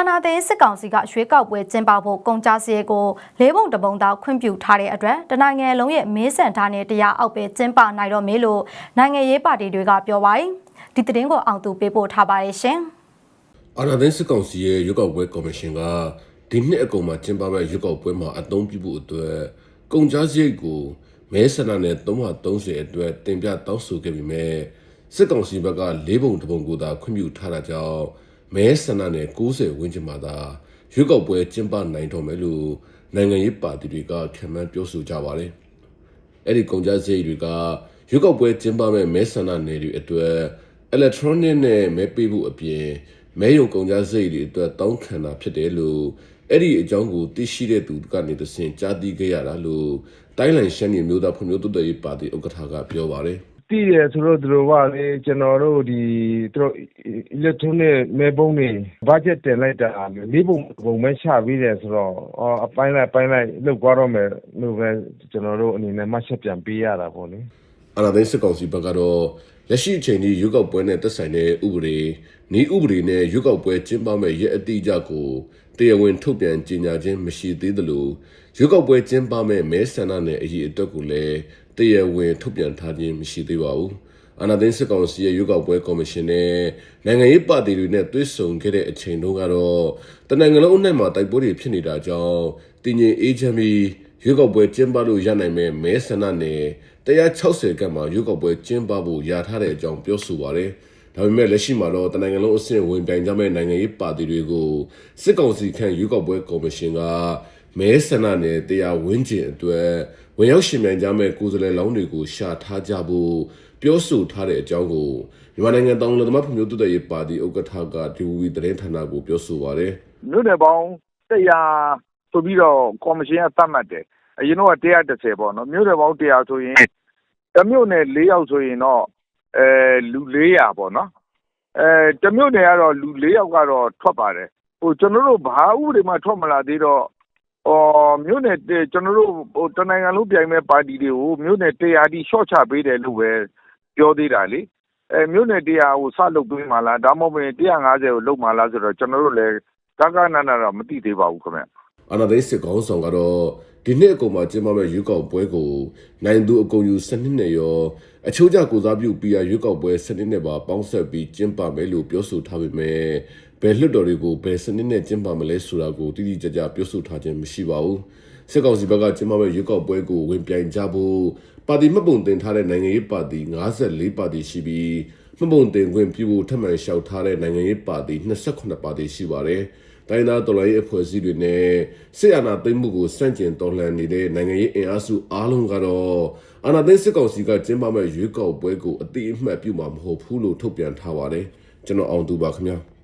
အာနာသိန်းစစ်ကောင်စီကရွေးကောက်ပွဲကျင်းပဖို့ကုန်ကြစည်ကိုလေးပုံတစ်ပုံသာခွင့်ပြုထားတဲ့အတွက်တနိုင်ငံလုံးရဲ့မေးဆန်ထားတဲ့တရားအောက်ပဲကျင်းပနိုင်တော့မေးလို့နိုင်ငံရေးပါတီတွေကပြောပါတယ်ဒီသတင်းကိုအောင်သူပေးပို့ထားပါတယ်ရှင်အာဏာသိမ်းစစ်ကောင်စီရဲ့ရွေးကောက်ပွဲကော်မရှင်ကဒီနှစ်အကုန်မှာကျင်းပမယ့်ရွေးကောက်ပွဲမှာအသုံးပြုဖို့အတွက်ကုန်ကြားစရိတ်ကိုမဲဆန္ဒနဲ့330အတွက်တင်ပြတောင်းဆိုခဲ့ပြီးမြဲစစ်ကောင်စီဘက်က၄ပုံတစ်ပုံကိုသာခွင့်ပြုထားတာကြောင့် မဲဆန္ဒနဲ့90ဝန်းကျင်မှာသာရွေးကောက်ပွဲကျင်းပနိုင်တော့မယ်လို့နိုင်ငံရေးပါတီတွေကခံမှန်းပြောဆိုကြပါတယ်။အဲ့ဒီကုန်ကြစရိတ်တွေကရွေးကောက်ပွဲကျင်းပမဲ့မဲဆန္ဒနယ်တွေအတွက် electronic နဲ့မဲပေးဖို့အပြင်မဲယုံကုန်ကြစရိတ်တွေအတွက်တောင်းခံတာဖြစ်တယ်လို့အဲ့ဒီအကြောင်းကိုသိရှိတဲ့သူကနေတဆင့်ကြားသိခဲ့ရတာလို့တိုင်းလိုင်ရှမ်းပြည်မျိုးသားဖွံ့ဖြိုးတိုးတက်ရေးပါတီဥက္ကဋ္ဌကပြောပါတယ် တည်တယ်ဆိုတော့ သူတို့ကလေ ကျွန်တော်တို့ ဒီ သူတို့ electronic မဲပုံးတွေ budget တင်လိုက်တာလေးပုံပုံပဲ ချပြီးတယ်ဆိုတော့အော်အပိုင်းလိုက်ပိုင်းလိုက်လောက်သွားတော့မယ်လို့ပဲ ကျွန်တော်တို့အနေနဲ့ မှတ်ချက်ပြန်ပေးရတာပေါ့လေ အာဏာသိမ်း စစ်ကောင်စီဘက်ကတော့ လက်ရှိအချိန်ကြီးရွေးကောက်ပွဲနဲ့ သက်ဆိုင်တဲ့ ဥပဒေဤဥပဒေနဲ့ ရွေးကောက်ပွဲ ကျင်းပမဲ့ရက်အတိအကျကို တရားဝင် ထုတ်ပြန်ကြေညာခြင်း မရှိသေးသလို ရွေးကောက်ပွဲ ကျင်းပမဲ့မဲဆန္ဒနယ် အရေးအတွက်ကိုလည်း တရားဝင်ထုတ်ပြန်ထားခြင်းမရှိသေးပါဘူးအာဏာသိမ်းစစ်ကောင်စီရဲ့ရွေးကောက်ပွဲကော်မရှင်နဲ့နိုင်ငံရေးပါတီတွေနဲ့တွဲဆုံခဲ့တဲ့အချိန်တုန်းကတော့တနင်္ဂနွေအနှံ့မှာတိုက်ပွဲတွေဖြစ်နေတာကြောင့်တည်ငြိမ်အေးချမ်းပြီးရွေးကောက်ပွဲကျင်းပလို့ရနိုင်မဲ့မဲဆန္ဒနယ်160ကပ်မှာရွေးကောက်ပွဲကျင်းပဖို့ယာထားတဲ့အကြောင်းပြောဆိုပါတယ်။ဒါပေမဲ့လက်ရှိမှာတော့တနင်္ဂနွေအဆင့်ဝင်ပြိုင်ကြမဲ့နိုင်ငံရေးပါတီတွေကိုစစ်ကောင်စီခန့်ရွေးကောက်ပွဲကော်မရှင်က မဲဆန္ဒနယ်တရားဝန်းကျင်အတွက်ဝင်ရောက်ရှင်ပြိုင်ကြမဲ့ကိုယ်စားလှယ်လောင်းတွေကိုရှာထားကြဖို့ပြောဆိုထားတဲ့အကြောင်းကိုမြန်မာနိုင်ငံတောင်လူသမားဖွံ့ဖြိုးတိုးတက်ရေးပါတီဥက္ကဋ္ဌကဒီဝီသတင်းဌာနကိုပြောဆိုပါတယ်။မြို့နယ်ပေါင်း100ဆိုပြီးတော့ကော်မရှင်ကသတ်မှတ်တယ်အရင်တော့130ပေါ့နော်မြို့နယ်ပေါင်း100ဆိုရင်တစ်မြို့နယ်၄ယောက်ဆိုရင်တော့အဲလူ400ပေါ့နော်အဲတစ်မြို့နယ်ကတော့လူ4ယောက်ကတော့ထွက်ပါတယ်ဟိုကျွန်တော်တို့ဘာဥပဒေမှထွက်မလာသေးတော့ဟော မြို့နယ်တစ်ကျွန်တော်တို့ဟိုတနိုင်ငံလုံးပြိုင်မဲ့ပါတီတွေကို မြို့နယ်100တိရှော့ချပေးတယ်လို့ပဲ ပြောသေးတာလေအဲမြို့နယ်100ကို စလုပ်ပေးမှလား ဒါမှမဟုတ်ရင်150ကို လုပ်မှလားဆိုတော့ ကျွန်တော်တို့လည်းကကနနတော့ မသိသေးပါဘူးခင်ဗျ အာနာသိန်း စစ်ကောင်းဆောင်ကတော့ ဒီနှစ်အကုန်မှာ ကျင်းပမယ့် ရွေးကောက်ပွဲကို နိုင်သူအကုန်ယူစနစ်နဲ့ရော အချိုးကျကိုစားပြုပြီးရရွေးကောက်ပွဲစနစ်နဲ့ပါ ပေါင်းဆက်ပြီး ကျင်းပမယ်လို့ ပြောဆိုထားပေမဲ့ ဘယ်လွှတ်တော်တွေကိုဘယ်စနစ်နဲ့ကျင်းပမလဲဆိုတာကိုတိတိကျကျပြောဆိုထားခြင်းမရှိပါဘူးစစ်ကောင်စီဘက်ကကျင်းပမယ့်ရွေးကောက်ပွဲကိုဝင်ပြိုင်ကြဖို့ပါတီမှတ်ပုံတင်ထားတဲ့နိုင်ငံရေးပါတီ54ပါတီရှိပြီးမှတ်ပုံတင်ခွင့်ပြုဖို့ထပ်မံလျှောက်ထားတဲ့နိုင်ငံရေးပါတီ28ပါတီရှိပါတယ်။တိုင်းသားတော်လှန်ရေးအဖွဲ့အစည်းတွေနဲ့စစ်အာဏာသိမ်းမှုကိုစန့်ကျင်တော်လှန်နေတဲ့နိုင်ငံရေးအင်အားစုအားလုံးကတော့အာဏာသိမ်းစစ်ကောင်စီကကျင်းပမဲ့ရွေးကောက်ပွဲကိုအတိအမှတ်ပြုမှာမဟုတ်ဘူးလို့ထုတ်ပြန်ထားပါတယ်ကျွန်တော်အောင်သူပါခင်ဗျာ